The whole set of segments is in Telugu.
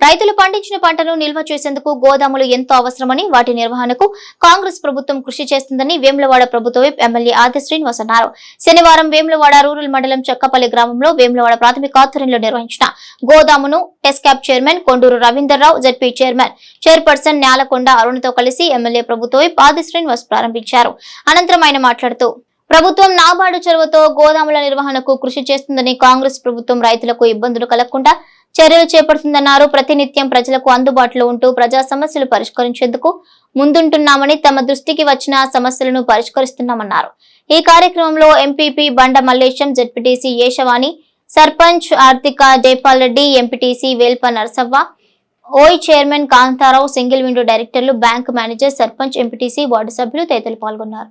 రైతులు పండించిన పంటను నిల్వ చేసేందుకు గోదాములు ఎంతో అవసరమని వాటి నిర్వహణకు కాంగ్రెస్ ప్రభుత్వం కృషి చేస్తుందని వేములవాడ ప్రభుత్వ విప్ ఎమ్మెల్యే ఆది శ్రీనివాస్ అన్నారు. శనివారం వేములవాడ రూరల్ మండలం చక్కపల్లి గ్రామంలో వేములవాడ ప్రాథమిక ఆధ్వర్యంలో నిర్వహించిన గోదామును TESCAB chairman Konduru Ravinderrao ZP chairman chairperson Nyalakonda అరుణ్తో కలిసి ఎమ్మెల్యే ప్రభుత్వ విప్ ఆది శ్రీనివాస్ ప్రారంభించారు. అనంతరం ఆయన మాట్లాడుతూ ప్రభుత్వం నాబార్డు చొరవతో గోదాముల నిర్వహణకు కృషి చేస్తుందని కాంగ్రెస్ ప్రభుత్వం రైతులకు ఇబ్బందులు కలగకుండా చర్యలు చేపడుతుందన్నారు. ప్రతినిత్యం ప్రజలకు అందుబాటులో ఉంటూ ప్రజా సమస్యలు పరిష్కరించేందుకు ముందుంటున్నామని తమ దృష్టికి వచ్చిన సమస్యలను పరిష్కరిస్తున్నామన్నారు. ఈ కార్యక్రమంలో ఎంపీపీ బండ మల్లేశం జడ్పీటీసీ యేషవాణి సర్పంచ్ ఆర్థిక జైపాల్ రెడ్డి ఎంపీటీసీ వేల్ప నరసవ్వ ఓయ్ చైర్మన్ కాంతారావు సింగిల్ విండో డైరెక్టర్లు bank manager sarpanch MPTC ward సభ్యులు తదితరులు పాల్గొన్నారు.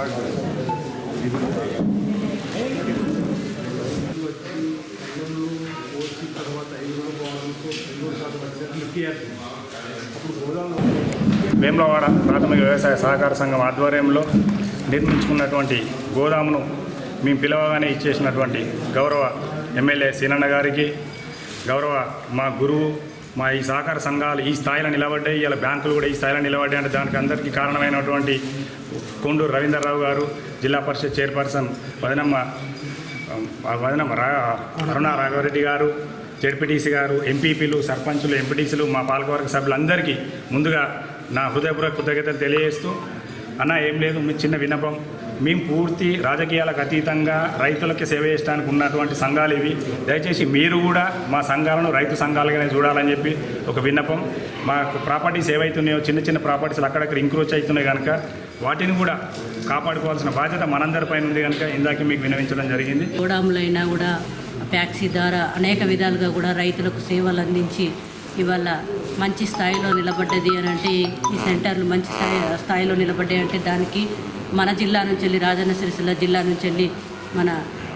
నా వేములవాడ ప్రాథమిక వ్యవసాయ సహకార సంఘం ఆధ్వర్యంలో నిర్మించుకున్నటువంటి గోదామును మేము పిలవగానే ఇచ్చేసినటువంటి గౌరవ ఎమ్మెల్యే సీనన్న గారికి గౌరవ మా గురువు మా ఈ సహకార సంఘాలు ఈ స్థాయిలో నిలబడ్డాయి ఇలా బ్యాంకులు కూడా ఈ స్థాయిలో నిలబడ్డాయి అంటే దానికి అందరికీ కారణమైనటువంటి కొండూరు రవీంద్రరావు గారు జిల్లా పరిషత్ చైర్పర్సన్ వదనమ్మ వదనమ్మ రా అరుణ రాఘవరెడ్డి గారు జడ్పీటీసీ గారు ఎంపీపీలు సర్పంచులు ఎంపీటీసీలు మా పాలకవర్గ సభ్యులందరికీ ముందుగా నా హృదయపూర్వక కృతజ్ఞతలు తెలియజేస్తూ అన్న ఏం లేదు మీ చిన్న విన్నపం మేము పూర్తి రాజకీయాలకు అతీతంగా రైతులకి సేవ చేయడానికి ఉన్నటువంటి సంఘాలు ఇవి. దయచేసి మీరు కూడా మా సంఘాలను రైతు సంఘాలుగానే చూడాలని చెప్పి ఒక విన్నపం. మాకు ప్రాపర్టీస్ ఏవైతున్నాయో చిన్న చిన్న ప్రాపర్టీస్ అక్కడక్కడ ఇంక్రోచ్ అవుతున్నాయి కనుక వాటిని కూడా కాపాడుకోవాల్సిన బాధ్యత మనందరిపైన ఉంది కనుక ఇందాక మీకు వినవించడం జరిగింది. గోడాములైనా కూడా ప్యాక్సీ ద్వారా అనేక విధాలుగా కూడా రైతులకు సేవలు అందించి ఇవాళ మంచి స్థాయిలో నిలబడ్డది అని అంటే ఈ సెంటర్లు మంచి స్థాయి స్థాయిలో నిలబడ్డాయి అంటే దానికి మన జిల్లా నుంచి వెళ్ళి రాజన్న సిరిసిల్ల జిల్లా నుంచి వెళ్ళి మన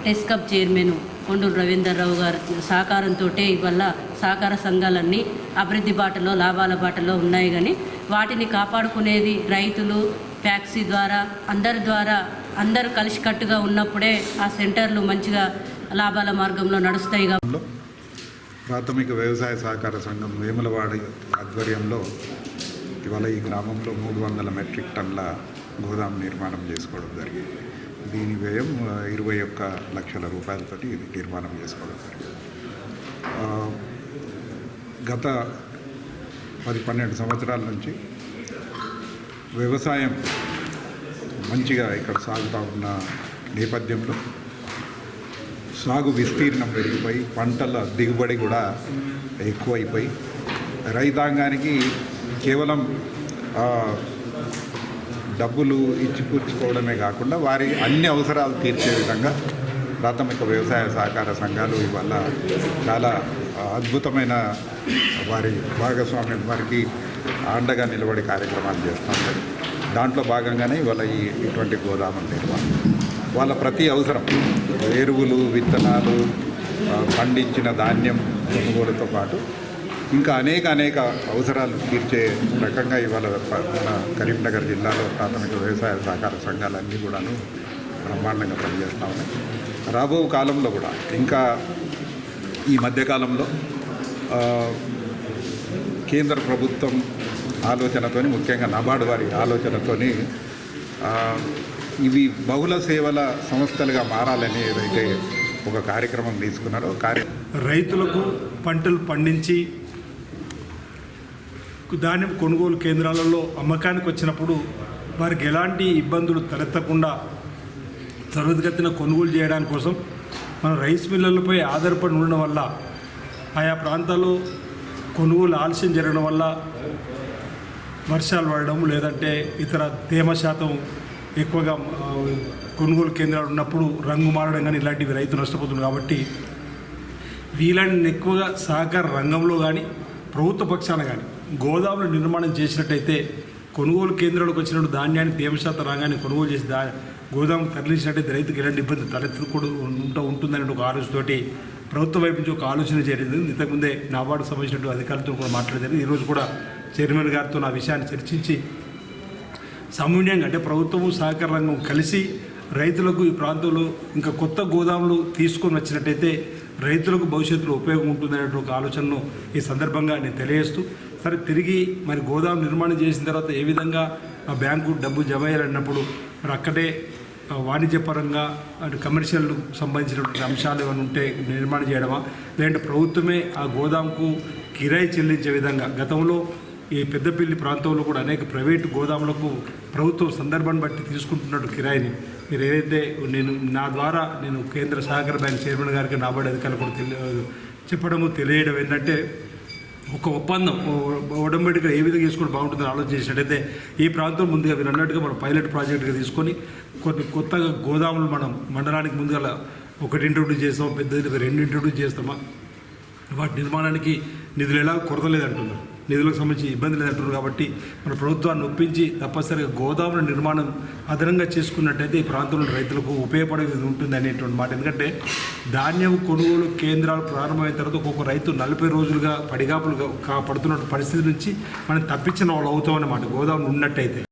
టెస్కప్ చైర్మన్ కొండూరు రవీందర్రావు గారి సహకారంతో ఇవాళ సహకార సంఘాలన్నీ అభివృద్ధి బాటలో లాభాల బాటలో ఉన్నాయి కానీ వాటిని కాపాడుకునేది రైతులు ప్యాక్సీ ద్వారా అందరి ద్వారా అందరూ కలిసికట్టుగా ఉన్నప్పుడే ఆ సెంటర్లు మంచిగా లాభాల మార్గంలో నడుస్తాయి కాబట్టి ప్రాథమిక వ్యవసాయ సహకార సంఘం వేములవాడి ఆధ్వర్యంలో ఇవాళ ఈ గ్రామంలో మూడు వందల మెట్రిక్ టన్ల గోదాం నిర్మాణం చేసుకోవడం జరిగింది. దీని వ్యయం ఇరవై ఒక్క లక్షల రూపాయలతోటి ఇది నిర్మాణం చేసుకోవడం జరిగింది. గత పది పన్నెండు సంవత్సరాల నుంచి వ్యవసాయం మంచిగా ఇక్కడ సాగుతూ ఉన్న నేపథ్యంలో సాగు విస్తీర్ణం పెరిగిపోయి పంటల దిగుబడి కూడా ఎక్కువైపోయి రైతాంగానికి కేవలం డబ్బులు ఇచ్చిపుచ్చుకోవడమే కాకుండా వారి అన్ని అవసరాలు తీర్చే విధంగా ప్రాథమిక వ్యవసాయ సహకార సంఘాలు ఇవాళ చాలా అద్భుతమైన వారి భాగస్వామ్యం వారికి అండగా నిలబడి కార్యక్రమాలు చేస్తుంటారు దాంట్లో భాగంగానే ఇవాళ ఈ ఇటువంటి గోదాములు నిర్మాణం. వాళ్ళ ప్రతి అవసరం ఎరువులు విత్తనాలు పండించిన ధాన్యం కొనుగోలుతో పాటు ఇంకా అనేక అనేక అవసరాలు తీర్చే రకంగా ఇవాళ మన కరీంనగర్ జిల్లాలో ప్రాథమిక వ్యవసాయ సహకార సంఘాలన్నీ కూడాను బ్రహ్మాండంగా పనిచేస్తూ ఉన్నాయి. రాబో కాలంలో కూడా ఇంకా ఈ మధ్యకాలంలో కేంద్ర ప్రభుత్వం ఆలోచనతోని ముఖ్యంగా నబార్డు వారి ఆలోచనతోని ఇవి బహుళ సేవల సంస్థలుగా మారాలని ఏదైతే ఒక కార్యక్రమం తీసుకున్నారో కార్య రైతులకు పంటలు పండించి ధాన్యం కొనుగోలు కేంద్రాలలో అమ్మకానికి వచ్చినప్పుడు వారికి ఎలాంటి ఇబ్బందులు తలెత్తకుండా త్వరితగతిన కొనుగోలు చేయడానికి కోసం మనం రైస్ మిల్లర్లపై ఆధారపడి ఉండడం వల్ల ఆయా ప్రాంతాల్లో కొనుగోలు ఆలస్యం జరగడం వల్ల వర్షాలు పడడం లేదంటే ఇతర తేమ శాతం ఎక్కువగా కొనుగోలు కేంద్రాలు ఉన్నప్పుడు రంగు మారడం కానీ ఇలాంటివి రైతు నష్టపోతుంది కాబట్టి వీళ్ళని ఎక్కువగా సహకార రంగంలో కానీ ప్రభుత్వ పక్షాన కానీ గోదాములు నిర్మాణం చేసినట్టయితే కొనుగోలు కేంద్రాలకు వచ్చినప్పుడు ధాన్యాన్ని తేమ శాతం రంగాన్ని కొనుగోలు చేసి దా గోదాములు తరలించినట్టయితే రైతుకు ఎలాంటి ఇబ్బంది తలెత్తకూడదు ఉంటూ ఉంటుందనే ఒక ఆలోచనతోటి ప్రభుత్వం వైపు నుంచి ఒక ఆలోచన జరిగింది. ఇంతకుముందే నాబార్డు సంబంధించిన అధికారులతో కూడా మాట్లాడేది. ఈరోజు కూడా చైర్మన్ గారితో నా విషయాన్ని చర్చించి సమన్వయంగా అంటే ప్రభుత్వము సహకార రంగం కలిసి రైతులకు ఈ ప్రాంతంలో ఇంకా కొత్త గోదాములు తీసుకొని వచ్చినట్టయితే రైతులకు భవిష్యత్తులో ఉపయోగం ఉంటుందనే ఒక ఆలోచనను ఈ సందర్భంగా నేను తెలియజేస్తూ సరే తిరిగి మరి గోదాం నిర్మాణం చేసిన తర్వాత ఏ విధంగా ఆ బ్యాంకు డబ్బు జమ అయ్యాలన్నప్పుడు మరి అక్కడే వాణిజ్యపరంగా అటు కమర్షియల్ సంబంధించినటువంటి అంశాలు ఏమైనా ఉంటే నిర్మాణం చేయడమా? లేదంటే ప్రభుత్వమే ఆ గోదాంకు కిరాయి చెల్లించే విధంగా గతంలో ఈ పెద్దపల్లి ప్రాంతంలో కూడా అనేక ప్రైవేటు గోదాములకు ప్రభుత్వం సందర్భాన్ని బట్టి తీసుకుంటున్నట్టు కిరాయిని. మీరు ఏదైతే నేను నా ద్వారా నేను కేంద్ర సహకార బ్యాంక్ చైర్మన్ గారికి నాబడి అధికారులు కూడా తెలియ చెప్పడము తెలియడం ఏంటంటే ఒక ఒప్పందం ఒడంబడిగా ఏ విధంగా తీసుకుంటే బాగుంటుందని ఆలోచన చేసినట్టయితే ఈ ప్రాంతం ముందుగా మీరు అన్నట్టుగా మనం పైలట్ ప్రాజెక్టుగా తీసుకొని కొన్ని కొత్తగా గోదాములు మనం మండలానికి ముందుగా ఒకటి ఇంట్రొడ్యూస్ చేస్తాం పెద్దది రెండు ఇంట్రొడ్యూస్ చేస్తామా? వాటి నిర్మాణానికి నిధులు ఎలా కొరత లేదంటున్నారు. నిధులకు సంబంధించి ఇబ్బంది లేదంటారు కాబట్టి మన ప్రభుత్వాన్ని ఒప్పించి తప్పనిసరిగా గోదాముల నిర్మాణం అదనంగా చేసుకున్నట్టయితే ఈ ప్రాంతంలో రైతులకు ఉపయోగపడేది ఉంటుంది అనేటువంటి మాట. ఎందుకంటే ధాన్యం కొనుగోలు కేంద్రాలు ప్రారంభమైన తర్వాత ఒక్కొక్క రైతు నలభై రోజులుగా పడిగాపులుగా కా- పడుతున్న పరిస్థితి నుంచి మనం తప్పించిన వాళ్ళు అవుతామన్నమాట గోదాములు ఉన్నట్టయితే.